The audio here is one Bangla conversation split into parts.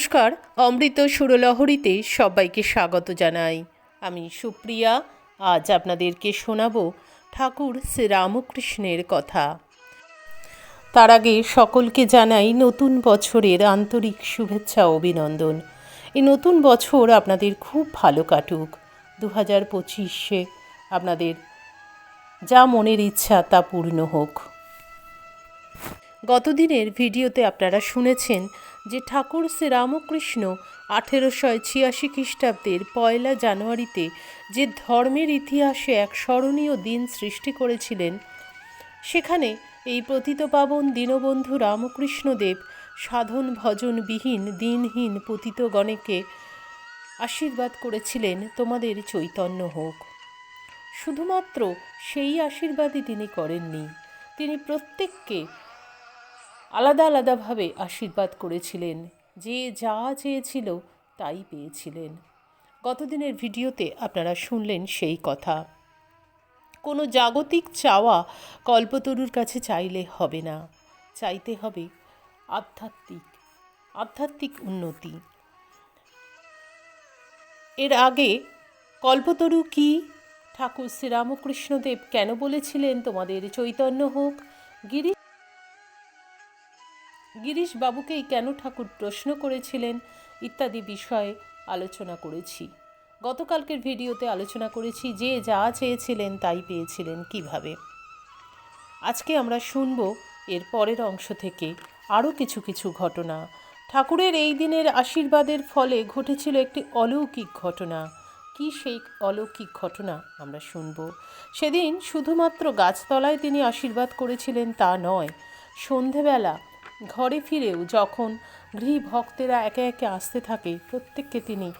নমস্কার, অমৃত সুরলহরীতে সবাইকে স্বাগত জানাই। আমি সুপ্রিয়া, আজ আপনাদেরকে শোনাবো ঠাকুর শ্রীরামকৃষ্ণের কথা। তার আগে সকলকে জানাই নতুন বছরের আন্তরিক শুভেচ্ছা, অভিনন্দন। এই নতুন বছর আপনাদের খুব ভালো কাটুক। দু হাজার পঁচিশে আপনাদের যা মনের ইচ্ছা তা পূর্ণ হোক। গতদিনের ভিডিওতে আপনারা শুনেছেন যে ঠাকুর শ্রীরামকৃষ্ণ আঠেরোশো ছিয়াশি খ্রিস্টাব্দের পয়লা জানুয়ারিতে যে ধর্মের ইতিহাসে এক স্মরণীয় দিন সৃষ্টি করেছিলেন, সেখানে এই পতিতপাবন দীনবন্ধু রামকৃষ্ণদেব সাধন ভজনবিহীন দিনহীন পতিতগণেকে আশীর্বাদ করেছিলেন তোমাদের চৈতন্য হোক। শুধুমাত্র সেই আশীর্বাদই তিনি করেননি, তিনি প্রত্যেককে আলাদা আলাদাভাবে আশীর্বাদ করেছিলেন। যে যা চেয়েছিল তাই পেয়েছিলেন। গতদিনের ভিডিওতে আপনারা শুনলেন সেই কথা। কোনো জাগতিক চাওয়া কল্পতরুর কাছে চাইলে হবে না। চাইতে হবে আধ্যাত্মিক আধ্যাত্মিক উন্নতি। এর আগে কল্পতরু কি ঠাকুর শ্রীরামকৃষ্ণদেব কেন বলেছিলেন? তোমাদের চৈতন্য হোক, গিরি গিরিশ বাবুকেই কেন ঠাকুর প্রশ্ন করেছিলেন ইত্যাদি বিষয়ে আলোচনা করেছি। গতকালকের ভিডিওতে আলোচনা করেছি যে যা চেয়েছিলেন তাই পেয়েছিলেন কীভাবে। আজকে আমরা শুনব এর পরের অংশ থেকে আরও কিছু কিছু ঘটনা। ঠাকুরের এই দিনের আশীর্বাদের ফলে ঘটেছিল একটি অলৌকিক ঘটনা। কি সেই অলৌকিক ঘটনা আমরা শুনব। সেদিন শুধুমাত্র গাছতলায় তিনি আশীর্বাদ করেছিলেন তা নয়, সন্ধেবেলা ঘরে ফিরেও যখন গৃহী ভক্তেরা একে একে আসতে থাকে, প্রত্যেককে তিনি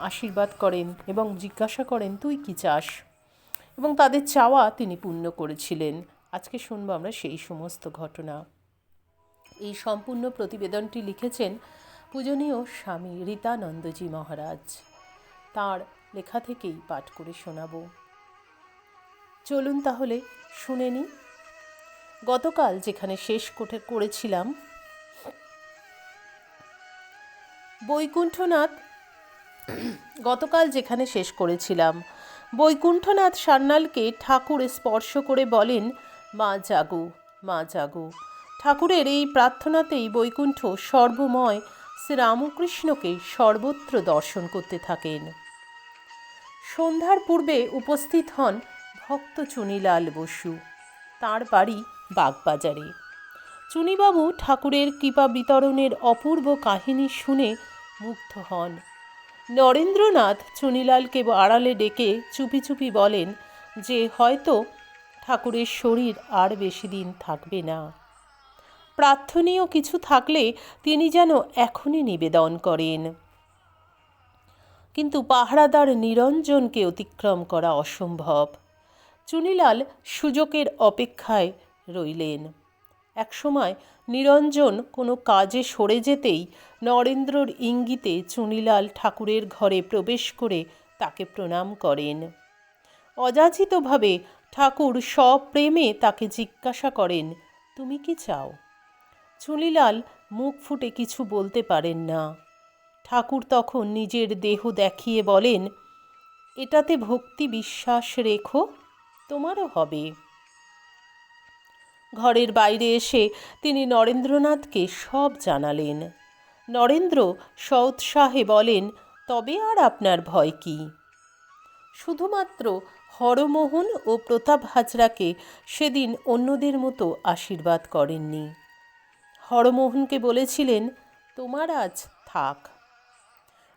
আশীর্বাদ করেন এবং জিজ্ঞাসা করেন, তুই কি চাস? এবং তাদের চাওয়া তিনি পূর্ণ করেছিলেন। আজকে শুনব আমরা সেই সমস্ত ঘটনা। এই সম্পূর্ণ প্রতিবেদনটি লিখেছেন পূজনীয় স্বামী রীতানন্দজি মহারাজ। তার লেখা থেকেই পাঠ করে শোনাব। চলুন তাহলে শুনে নিই গতকাল যেখানে শেষ কোঠে করেছিলাম। বৈকুণ্ঠনাথ, গতকাল যেখানে শেষ করেছিলাম। বৈকুণ্ঠনাথ সান্যালকে ঠাকুর স্পর্শ করে বলেন, মা জাগু মা জাগু। ঠাকুরের এই প্রার্থনাতেই বৈকুণ্ঠ সর্বময় শ্রীরামকৃষ্ণকে সর্বত্র দর্শন করতে থাকেন। সন্ধ্যার পূর্বে উপস্থিত হন ভক্ত চুনিলাল বসু। তার বাড়ি বাগবাজারে। চুনিবাবু ঠাকুরের কৃপা বিতরণের অপূর্ব কাহিনী শুনে মুগ্ধ হন। নরেন্দ্রনাথ চুনিলালকে আড়ালে ডেকে চুপি চুপি বলেন যে, হয়তো ঠাকুরের শরীর আর বেশি দিন থাকবে না। প্রার্থনীয় কিছু থাকলে তিনি যেন এখনই নিবেদন করেন। কিন্তু পাহারাদার নিরঞ্জনকে অতিক্রম করা অসম্ভব। চুনিলাল সুযোগের অপেক্ষায় রইলেন। একসময় নিরঞ্জন কোনো কাজে সরে যেতেই নরেন্দ্রর ইঙ্গিতে চুনিলাল ঠাকুরের ঘরে প্রবেশ করে তাকে প্রণাম করেন। অযাচিতভাবে ঠাকুর সপ্রেমে তাকে জিজ্ঞাসা করেন, তুমি কি চাও? চুনিলাল মুখ ফুটে কিছু বলতে পারেন না। ঠাকুর তখন নিজের দেহ দেখিয়ে বলেন, এটাতে ভক্তি বিশ্বাস রেখো, তোমারও হবে। ঘরের বাইরে এসে তিনি নরেন্দ্রনাথকে সব জানালেন। নরেন্দ্র সৎসাহে বলেন, তবে আর আপনার ভয় কি? শুধুমাত্র হরমোহন ও প্রতাপ হাজরাকে সেদিন অন্যদের মতো আশীর্বাদ করেননি। হরমোহনকে বলেছিলেন, তোমার আজ থাক।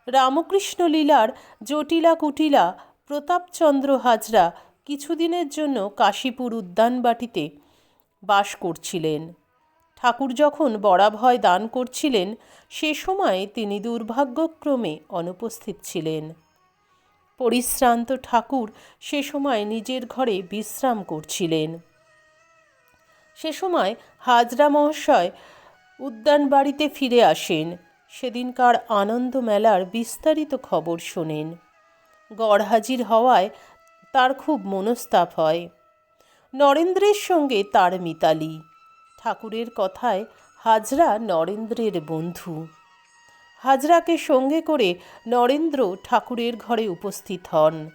রামকৃষ্ণ লীলার জটিলা কুটিলা প্রতাপচন্দ্র হাজরা কিছুদিনের জন্য কাশীপুর উদ্যানবাটিতে বাস করছিলেন। ঠাকুর যখন বরাভয় দান করছিলেন, সে সময় তিনি দুর্ভাগ্যক্রমে অনুপস্থিত ছিলেন। পরিশ্রান্ত ঠাকুর সে সময় নিজের ঘরে বিশ্রাম করছিলেন। সে সময় হাজরা মহাশয় উদ্যান বাড়িতে ফিরে আসেন। সেদিনকার আনন্দ মেলার বিস্তারিত খবর শোনেন। গড় হাজির হওয়ায় তার খুব মনস্তাপ হয়। নরেন্দ্রের সঙ্গে তার মিতালি। ঠাকুরের কথায় হাজরা নরেন্দ্রের বন্ধু। হাজরাকে সঙ্গে করে নরেন্দ্র ঠাকুরের ঘরে উপস্থিত হন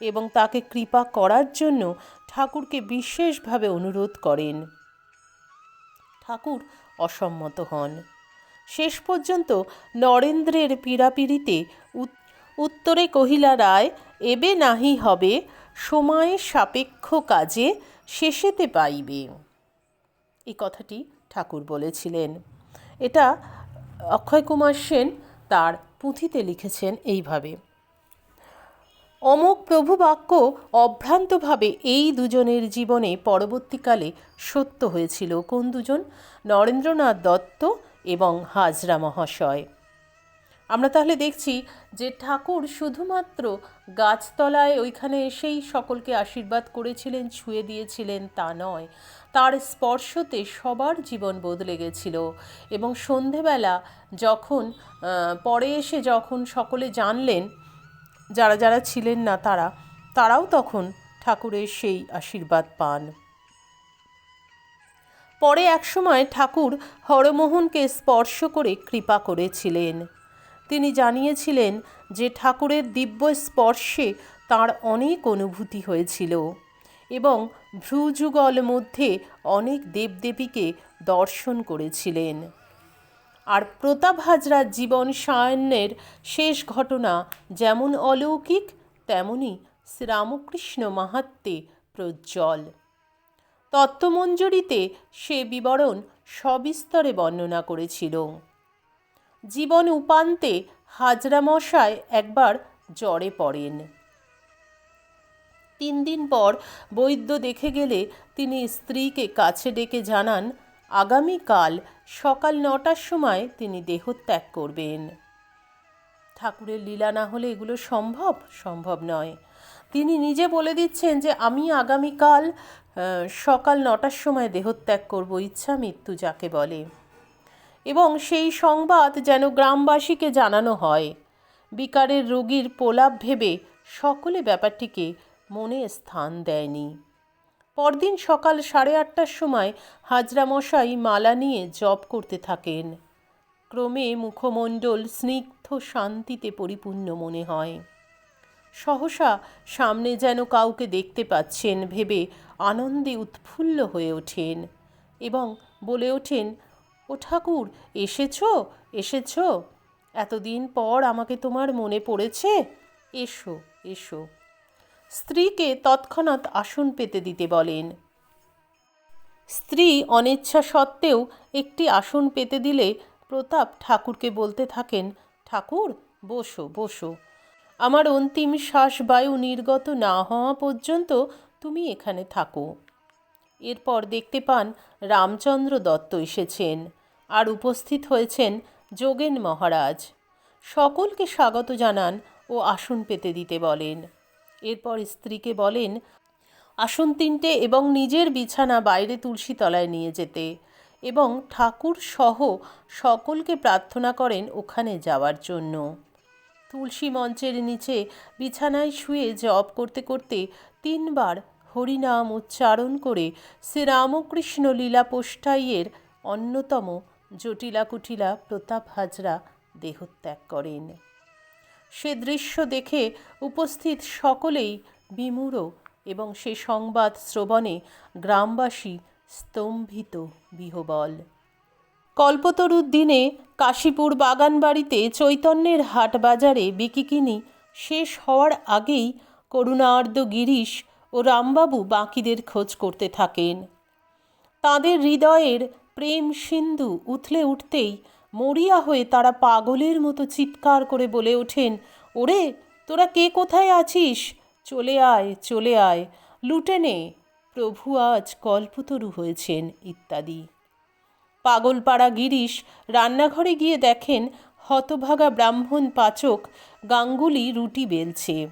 এবং তাকে কৃপা করার জন্য ঠাকুরকে বিশেষভাবে অনুরোধ করেন। ঠাকুর অসম্মত হন। শেষ পর্যন্ত নরেন্দ্রের পীড়াপিড়িতে উত- উত্তরে কহিলা, রায়, এবে নাহি হবে সময় সাপেক্ষ কাজে শেষেতে পাইবে। এই কথাটি ঠাকুর বলেছিলেন। এটা অক্ষয় কুমার সেন তার পুঁথিতে লিখেছেন এইভাবে। অমোক প্রভু বাক্য অভ্রান্তভাবে এই দুজনের জীবনে পরবর্তীকালে সত্য হয়েছিল। কোন দুজন? নরেন্দ্রনাথ দত্ত এবং হাজরা মহাশয়। আমরা তাহলে দেখছি যে ঠাকুর শুধুমাত্র গাছতলায় ওইখানে এসেই সকলকে আশীর্বাদ করেছিলেন, ছুঁয়ে দিয়েছিলেন, তা নয়। তার স্পর্শতে সবার জীবন বদলে গেছিল এবং সন্ধেবেলা যখন পরে এসে যখন সকলে জানলেন, যারা যারা ছিলেন না তারা, তারাও তখন ঠাকুরের সেই আশীর্বাদ পান। পরে একসময় ঠাকুর হরমোহনকে স্পর্শ করে কৃপা করেছিলেন। তিনি জানিয়েছিলেন যে ঠাকুরের দিব্য স্পর্শে তার অনেক অনুভূতি হয়েছিল এবং ভ্রুযুগল মধ্যে অনেক দেবদেবীকে দর্শন করেছিলেন। আর প্রতাপ হাজরার জীবন সায়নের শেষ ঘটনা যেমন অলৌকিক, তেমনি শ্রীরামকৃষ্ণ মাহাত্মে প্রজ্জ্বল। তত্ত্বমঞ্জুরিতে সে বিবরণ সবিস্তরে বর্ণনা করেছিল। জীবন উপান্তে হাজরা মশায় একবার জ্বরে পড়েন। তিন দিন পর বৈদ্য দেখে গেলে তিনি স্ত্রীকে কাছে ডেকে জানান, আগামীকাল সকাল নটার সময় তিনি দেহত্যাগ করবেন। ঠাকুরের লীলা না হলে এগুলো সম্ভব? সম্ভব নয়। তিনি নিজে বলে দিচ্ছেন যে, আমি আগামীকাল সকাল নটার সময় দেহত্যাগ করব ইচ্ছা মৃত্যু যাকে বলে। এবং সেই সংবাদ যেন গ্রামবাসীকে জানানো হয়। বিকারের রোগীর পোলাপ ভেবে সকলে ব্যাপারটিকে মনে স্থান দেয়নি। পরদিন সকাল সাড়ে আটটার সময় হাজরা মশাই মালা নিয়ে জপ করতে থাকেন। ক্রমে মুখমণ্ডল স্নিগ্ধ শান্তিতে পরিপূর্ণ মনে হয়। সহসা সামনে যেন কাউকে দেখতে পাচ্ছেন ভেবে আনন্দে উৎফুল্ল হয়ে ওঠেন এবং বলে ওঠেন ও ঠাকুর, এসেছ? এসেছ? এতদিন পর আমাকে তোমার মনে পড়েছে? এসো এসো। স্ত্রীকে তৎক্ষণাৎ আসন পেতে দিতে বলেন। স্ত্রী অনিচ্ছা সত্ত্বেও একটি আসন পেতে দিলে প্রতাপ ঠাকুরকে বলতে থাকেন, ঠাকুর, বসো বসো। আমার অন্তিম শ্বাস বায়ু নির্গত না হওয়া পর্যন্ত তুমি এখানে থাকো। এরপর দেখতে পান রামচন্দ্র দত্ত এসেছেন। আর উপস্থিত হয়েছেন যোগেন মহারাজ। সকলকে স্বাগত জানান ও আসন পেতে দিতে বলেন। এরপর স্ত্রীকে বলেন, আসন তিনটে এবং নিজের বিছানা বাইরে তুলসী তলায় নিয়ে যেতে এবং ঠাকুর সহ সকলকে প্রার্থনা করেন ওখানে যাওয়ার জন্য। তুলসী মঞ্চের নিচে বিছানায় শুয়ে জপ করতে করতে তিনবার হরিনাম উচ্চারণ করে শ্রীরামকৃষ্ণ লীলা পোষ্টাইয়ের অন্যতম জটিলা কুটিলা প্রতাপ হাজরা দেহত্যাগ করেন। সে দৃশ্য দেখে উপস্থিত সকলেই বিমূঢ় এবং সে সংবাদ শ্রবণে গ্রামবাসী স্তম্ভিত বিহবল। কল্পতরুর দিনে কাশীপুর বাগানবাড়িতে চৈতন্যের হাট বাজারে বিকিকিনি শেষ হওয়ার আগেই করুণার্দ গিরিশ ও রামবাবু বাকিদের খোঁজ করতে থাকেন। তাদের হৃদয়ের প্রেম সিন্ধু উথলে উঠতেই মরিয়া হয়ে তারা পাগলের মতো চিৎকার করে বলে ওঠেন, ওরে, তোরা কে কোথায় আছিস? চলে আয় চলে আয়, লুটে নে, প্রভু আজ কল্পতরু হয়েছেন, ইত্যাদি। পাগলপাড়া গিরিশ রান্নাঘরে গিয়ে দেখেন হতভাগা ব্রাহ্মণ পাচক গাঙ্গুলি রুটি বেলছে।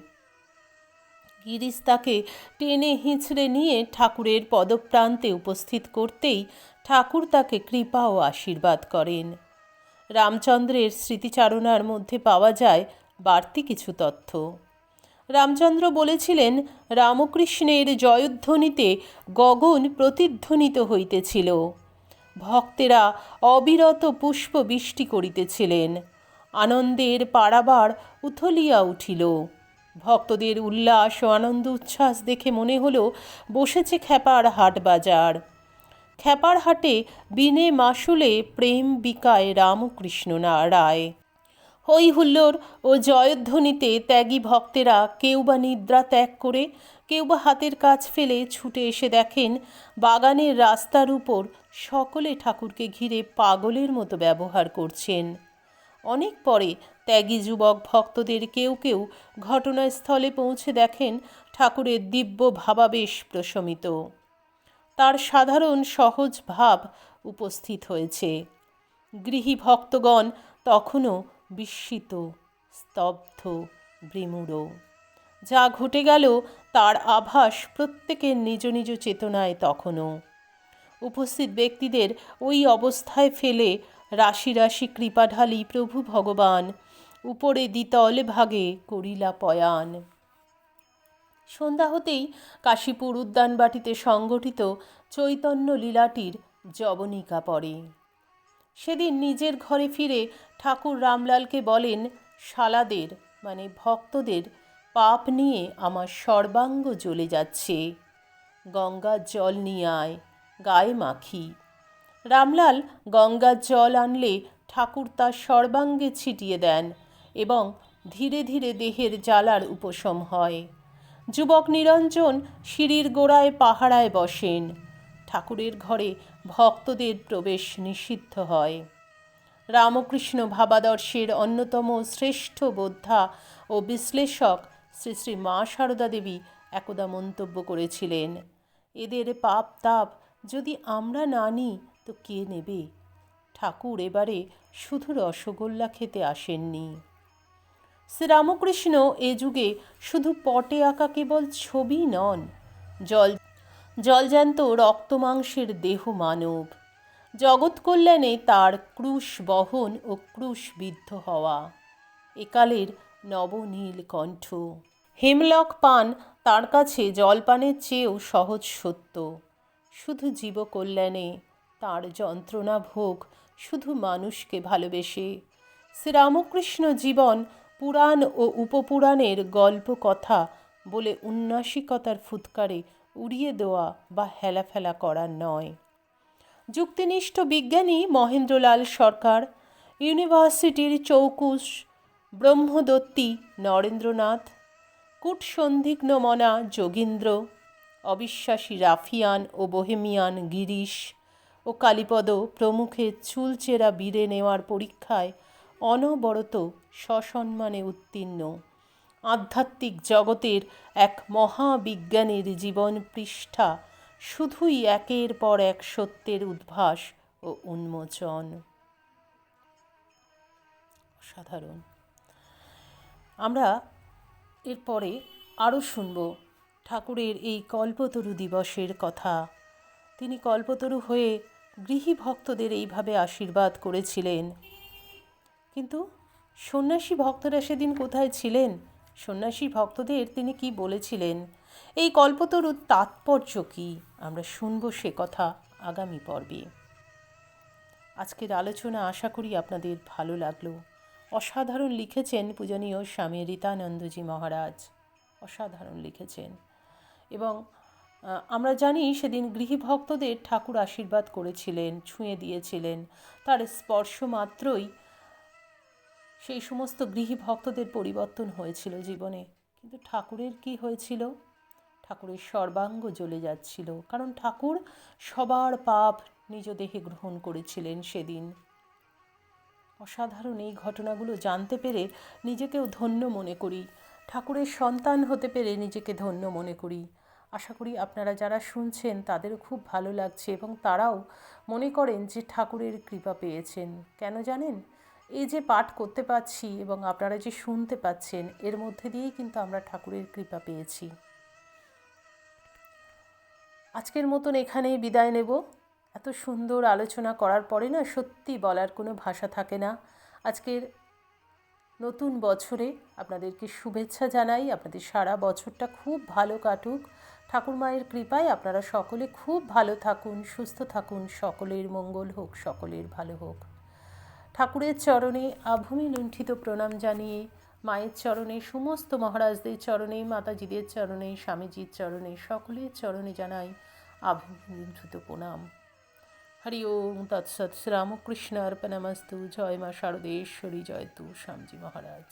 গিরিশ তাকে টেনে হিঁচড়ে নিয়ে ঠাকুরের পদপ্রান্তে উপস্থিত করতেই ঠাকুর তাকে কৃপা ও আশীর্বাদ করেন। রামচন্দ্রের স্মৃতিচারণার মধ্যে পাওয়া যায় বাড়তি কিছু তথ্য। রামচন্দ্র বলেছিলেন, রামকৃষ্ণের জয়ধ্বনিতে গগন প্রতিধ্বনিত হইতেছিল। ভক্তেরা অবিরত পুষ্প বৃষ্টি করিতেছিলেন। আনন্দের পাড়াবার উথলিয়া উঠিল। ভক্তদের উল্লাস ও আনন্দ উচ্ছ্বাস দেখে মনে হলো, বসেছে খ্যাপার হাট বাজার। খ্যাপার হাটে বিনে মাসুলে প্রেম বিকায় রামকৃষ্ণ রায় হই হুল্লোড় ও জয়ধ্বনিতে ত্যাগী ভক্তেরা কেউ বা নিদ্রা ত্যাগ করে কেউ বা হাতের কাজ ফেলে ছুটে এসে দেখেন, বাগানের রাস্তার উপর সকলে ঠাকুরকে ঘিরে পাগলের মতো ব্যবহার করছেন। অনেক পরে ত্যাগী যুবক ভক্তদের কেউ কেউ ঘটনাস্থলে পৌঁছে দেখেন ঠাকুরের দিব্য ভাবাবেশ প্রশমিত। তার সাধারণ সহজ ভাব উপস্থিত হয়েছে। গৃহী ভক্তগণ তখনও বিস্মিত, স্তব্ধ, বিমূঢ়। যা ঘটে গেল, তার আভাস প্রত্যেকের নিজ নিজ চেতনায় তখনও। উপস্থিত ব্যক্তিদের ওই অবস্থায় ফেলে রাশি রাশি কৃপাঢালি প্রভু ভগবান উপরে দ্বিতল ভাগে করিলা পয়ান। সন্ধ্যা হতেই কাশীপুর উদ্যানবাটিতে সংগঠিত চৈতন্য লীলাটির জবনিকা পড়ে। সেদিন নিজের ঘরে ফিরে ঠাকুর রামলালকে বলেন, শালাদের মানে ভক্তদের, পাপ নিয়ে আমার সর্বাঙ্গ জ্বলে যাচ্ছে। গঙ্গার জল নিয়ে আয়, গায়ে মাখি। রামলাল গঙ্গার জল আনলে ঠাকুর তার সর্বাঙ্গে ছিটিয়ে দেন এবং ধীরে ধীরে দেহের জ্বালার উপশম হয়। যুবক নিরঞ্জন সিঁড়ির গোড়ায় পাহারায় বসেন। ঠাকুরের ঘরে ভক্তদের প্রবেশ নিষিদ্ধ হয়। রামকৃষ্ণ ভাবাদর্শের অন্যতম শ্রেষ্ঠ বোদ্ধা ও বিশ্লেষক শ্রী শ্রী মা সারদা দেবী একদা মন্তব্য করেছিলেন, এদের পাপ তাপ যদি আমরা না নিই, তো কে নেবে? ঠাকুর এবারে শুধু রসগোল্লা খেতে আসেননি। শ্রীরামকৃষ্ণ এ যুগে শুধু পটে আঁকা কেবল ছবি নন, জল জলজান্ত রক্তমাংসের দেহ মানব। জগৎ কল্যাণে তার ক্রুশ বহন ও ক্রুশ বিদ্ধ হওয়া। একালের নবনীল কণ্ঠ। হেমলক পান তার কাছে জলপানের চেয়েও সহজ সত্য। শুধু জীবকল্যাণে তার যন্ত্রণা ভোগ শুধু মানুষকে ভালোবেসে। শ্রীরামকৃষ্ণ জীবন পুরাণ ও উপপুরাণের গল্প কথা বলে উন্নাসিকতার ফুৎকারে উড়িয়ে দেওয়া বা হেলাফেলা করা নয়। যুক্তিনিষ্ঠ বিজ্ঞানী মহেন্দ্রলাল সরকার, ইউনিভার্সিটির চৌকুশ ব্রহ্মদত্তী নরেন্দ্রনাথ কূটসন্ধিগ্ন মনা যোগীন্দ্র, অবিশ্বাসী রাফিয়ান ও বোহেমিয়ান গিরিশ ও কালীপদ প্রমুখের চুলচেরা বীরে নেওয়ার পরীক্ষায় অনবরত সসম্মানে উত্তীর্ণ। আধ্যাত্মিক জগতের এক মহাবিজ্ঞানীর জীবন পৃষ্ঠা, শুধুই একের পর এক সত্যের উদ্ভাস ও উন্মোচন। সাধারণ আমরা এরপরে আরও শুনব ঠাকুরের এই কল্পতরু দিবসের কথা। তিনি কল্পতরু হয়ে গৃহী ভক্তদের এইভাবে আশীর্বাদ করেছিলেন। কিন্তু সন্ন্যাসী ভক্তরা সেদিন কোথায় ছিলেন? সন্ন্যাসী ভক্তদের তিনি কি বলেছিলেন? এই কল্পতরুর তাৎপর্য কী? আমরা শুনব সে কথা আগামী পর্বে। আজকের আলোচনা আশা করি আপনাদের ভালো লাগল। অসাধারণ লিখেছেন পূজনীয় স্বামী রীতানন্দজি মহারাজ। অসাধারণ লিখেছেন। এবং আমরা জানি সেদিন গৃহী ভক্তদের ঠাকুর আশীর্বাদ করেছিলেন, ছুঁয়ে দিয়েছিলেন। তার স্পর্শ মাত্রই সেই সমস্ত গৃহী ভক্তদের পরিবর্তন হয়েছিল জীবনে। কিন্তু ঠাকুরের কি হয়েছিল? ঠাকুরের সর্বাঙ্গ জ্বলে যাচ্ছিল, কারণ ঠাকুর সবার পাপ নিজ দেহে গ্রহণ করেছিলেন সেদিন। অসাধারণ এই ঘটনাগুলো জানতে পেরে নিজেকেও ধন্য মনে করি। ঠাকুরের সন্তান হতে পেরে নিজেকে ধন্য মনে করি। আশা করি আপনারা যারা শুনছেন, তাদেরও খুব ভালো লাগছে এবং তারাও মনে করেন যে ঠাকুরের কৃপা পেয়েছেন। কেন জানেন? এই যে পাঠ করতে পাচ্ছি এবং আপনারা যে শুনতে পাচ্ছেন, এর মধ্যে দিয়েই কিন্তু আমরা ঠাকুরের কৃপা পেয়েছি। আজকের মতন এখানেই বিদায় নেব। এত সুন্দর আলোচনা করার পরে না সত্যি বলার কোনো ভাষা থাকে না। আজকের নতুন বছরে আপনাদেরকে শুভেচ্ছা জানাই। আপনাদের সারা বছরটা খুব ভালো কাটুক। ঠাকুর মায়ের কৃপায় আপনারা সকলে খুব ভালো থাকুন, সুস্থ থাকুন। সকলের মঙ্গল হোক, সকলের ভালো হোক। ঠাকুরের চরণে আভূমি লুণ্ঠিত প্রণাম জানিয়ে, মায়ের চরণে সমস্ত মহারাজদের চরণে, মাতাজিদের চরণে, স্বামীজির চরণে, সকলের চরণে জানাই আভূমি লুণ্ঠিত প্রণাম। হরি ওম, তৎসৎ শ্রীরামকৃষ্ণ অর্পণমস্তু জয় মা শারদেশ্বরী, জয় তু স্বামীজি মহারাজ।